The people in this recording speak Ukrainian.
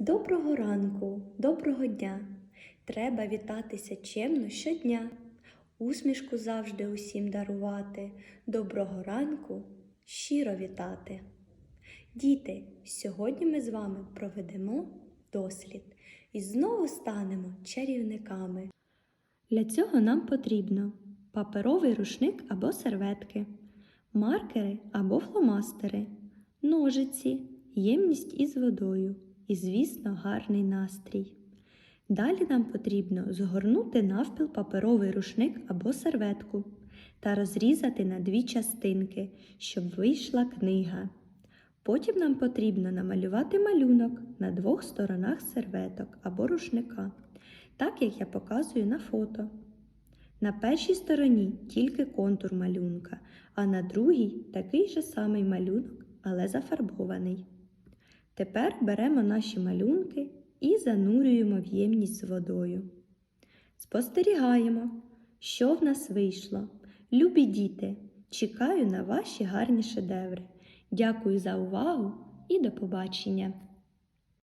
Доброго ранку, доброго дня. Треба вітатися чемно щодня. Усмішку завжди усім дарувати. Доброго ранку щиро вітати. Діти, сьогодні ми з вами проведемо дослід і знову станемо чарівниками. Для цього нам потрібно паперовий рушник або серветки, маркери або фломастери, ножиці, ємність із водою і, звісно, гарний настрій. Далі нам потрібно згорнути навпіл паперовий рушник або серветку та розрізати на дві частинки, щоб вийшла книга. Потім нам потрібно намалювати малюнок на двох сторонах серветок або рушника, так як я показую на фото. На першій стороні тільки контур малюнка, а на другій такий же самий малюнок, але зафарбований. Тепер беремо наші малюнки і занурюємо в ємність з водою. Спостерігаємо, що в нас вийшло. Любі діти, чекаю на ваші гарні шедеври. Дякую за увагу і до побачення!